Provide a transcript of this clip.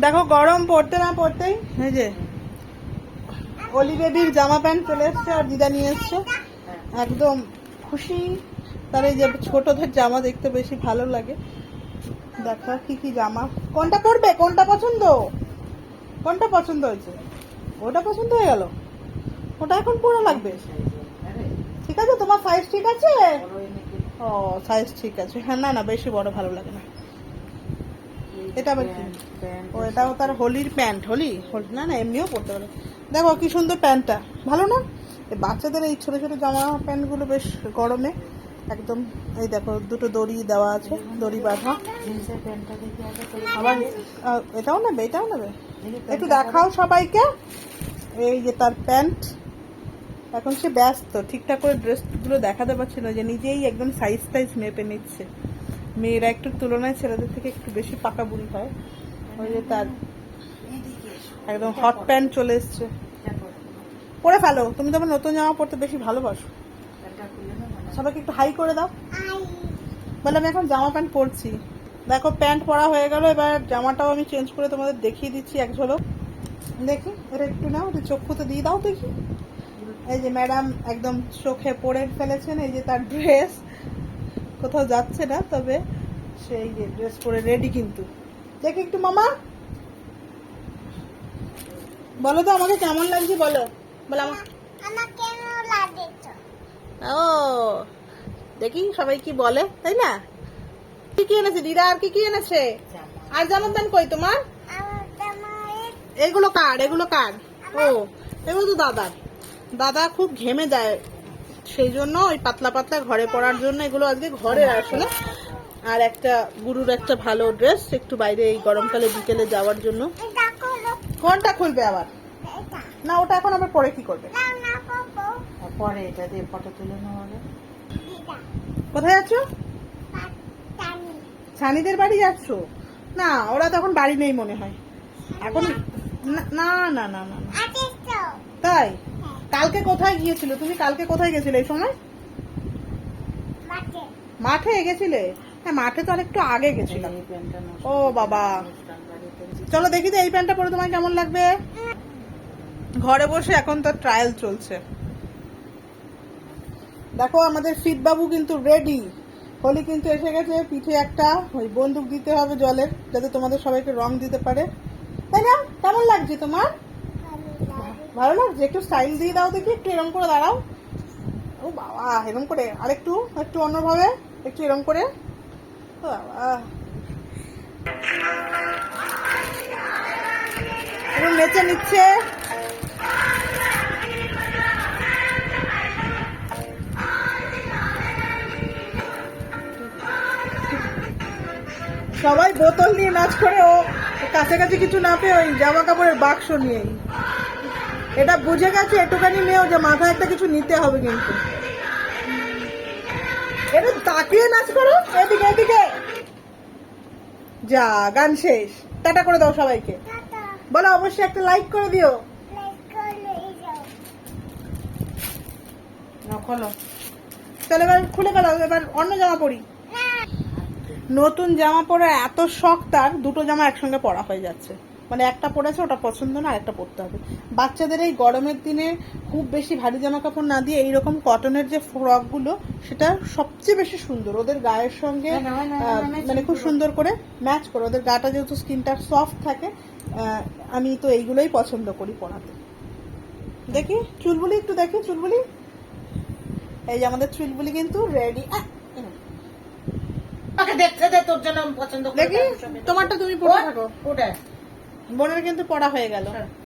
দেখো গরম পড়তে না পড়তেই এই যে অলি বেবির জামা প্যান্ট চলে এসছে আর দিদা নিয়ে এসছে। হ্যাঁ। একদম খুশি। তার এই যে ছোটদের জামা দেখতে বেশি ভালো লাগে। দেখো কি কি জামা। কোনটা পরবে? কোনটা পছন্দ? কোনটা পছন্দ হয়েছে? ওটা পছন্দ হয়ে গেল। ওটা এখন পরা লাগবে। ঠিক আছে তোমার সাইজ ঠিক আছে? ও সাইজ ঠিক আছে। হ্যাঁ না না, বেশি বড় ভালো লাগে না। এটা আবার ও, এটাও তার হোলির প্যান্ট, হোলি? হোলি না না, এমনিও পরতে পারে। দেখো, কি সুন্দর প্যান্টটা। ভালো না? বাচ্চাদের এই ছোট ছোট জামা প্যান্টগুলো বেশ গরমে একদম, এই দেখো, দুটো দড়ি দেওয়া আছে, দড়ি বাঁধা। এটাও নেবে এটাও নেবে? একটু দেখাও সবাইকে। এই যে তার প্যান্ট। এখন সে ব্যস্ত, ঠিকঠাক করে ড্রেসগুলো দেখাতে পারছে না যে নিজেই একদম সাইজ টাইজ মেপে নিচ্ছে। মেয়েরা একটু তুলনায় ছেলেদের থেকে একটু বেশি পাকা বুড়ি হয়। ওই যে তার একদম হট প্যান্ট চলে এসছে। পরে ফেলো, তুমি তো নতুন জামা পরতে বেশি ভালোবাসো। সবাইকে একটু হাই করে দাও। বলে, আমি এখন জামা প্যান্ট পরছি। দেখো প্যান্ট পরা হয়ে গেল, এবার জামাটাও আমি চেঞ্জ করে তোমাদের দেখিয়ে দিচ্ছি এক ঝলক। দেখি, এটা একটু নাও চক্ষুতে দিয়ে দাও দেখি। এই যে ম্যাডাম একদম চোখে পড়ে ফেলেছেন এই যে তার ড্রেস কোথাও যাচ্ছে না তবে সেই যে ড্রেস পরে রেডি কিন্তু। দেখি একটু মামা। বলো তো আমাকে কেমন লাগছে বলো। বলো আমার। লাগে ও দেখি সবাই কি বলে তাই না? কি কি এনেছে? দিদা আর কি কি এনেছে? আর জামা প্যান্ট কই তোমার? এগুলো কার? এগুলো কার? ও এগুলো তো দাদার। দাদা খুব ঘেমে যায় সেই জন্য ওই পাতলা পাতলা ঘরে পরার জন্য এগুলো আজকে ঘরে আসলে। আর একটা গুরুর একটা ভালো ড্রেস একটু বাইরে এই গরমকালে বিকেলে যাওয়ার জন্য। কোনটা খুলবে আবার। না, ওটা এখন আবার পরে কি করবে? পরে এটা দিয়ে ফটো তুলে নেওয়া কোথায় জানি সানিদের বাড়ি যাচ্ছ? না, ওরা তখন বাড়ি নেই মনে হয়। এখন না- না না না। তাই? কালকে কোথায় গিয়েছিল? তুমি কালকে কোথায় গেছিলে এই সময়? মাঠে। গেছিলে? হ্যাঁ মাঠে তো আর একটু আগে গেছিলাম। ও বাবা। চলো দেখি তো এই প্যান্টটা পরে তোমার কেমন লাগবে। ঘরে বসে এখন তো ট্রায়াল চলছে। দেখো আমাদের ফিট বাবু কিন্তু রেডি হোলি কিন্তু এসে গেছে পিঠে একটা ওই বন্দুক দিতে হবে জলের যাতে তোমাদের সবাইকে রং দিতে পারে। তাই না? কেমন লাগছে তোমার? ভালো লাগছে একটু স্টাইল দিয়ে দাও দেখি, একটু এরম করে দাঁড়াও। ও বাবা, এরম করে। আর একটু অন্যভাবে, একটু এরম করে। ও এরম নেচে নিচ্ছে। সবাই বোতল নিয়ে নাচ করে ও। কাছাকাছি কিছু না পেয়ে ওই জামা কাপড়ের বাক্স নিয়েই। এটা বুঝে গেছে একটুখানি মেয়েও যে মাথায় একটা কিছু নিতে হবে কিন্তু। এটা তাকিয়ে নাচ করো এদিকে এদিকে। যা গান শেষ। টাটা করে দাও সবাইকে। বলো অবশ্যই একটা লাইক করে দিও। খোলো। তাহলে এবার খুলে গেল এবার অন্য জামা পরি। নতুন জামা পরার এত শখ তার দুটো জামা একসঙ্গে পরা হয়ে যাচ্ছে। মানে একটা পরেছে ওটা পছন্দ না একটা পরতে হবে। বাচ্চাদের এই গরমের দিনে খুব বেশি ভারী জামা কাপড় না দিয়ে এইরকম কটনের যে ফ্রকগুলো সেটা সবচেয়ে বেশি সুন্দর। ওদের গায়ের সঙ্গে মানে খুব সুন্দর করে ম্যাচ করে। ওদের গাটা যেহেতু স্কিনটা সফট থাকে আমি তো এইগুলোই পছন্দ করি পরাতে। দেখি চুলবুলি একটু দেখি চুলবুলি। এই যে আমাদের চুলবুলি কিন্তু রেডি দেখতে দে তোর জন্য পছন্দ দেখি তোমারটা তুমি পরে থাকো। ওটা বোনের কিন্তু পড়া হয়ে গেল হ্যাঁ।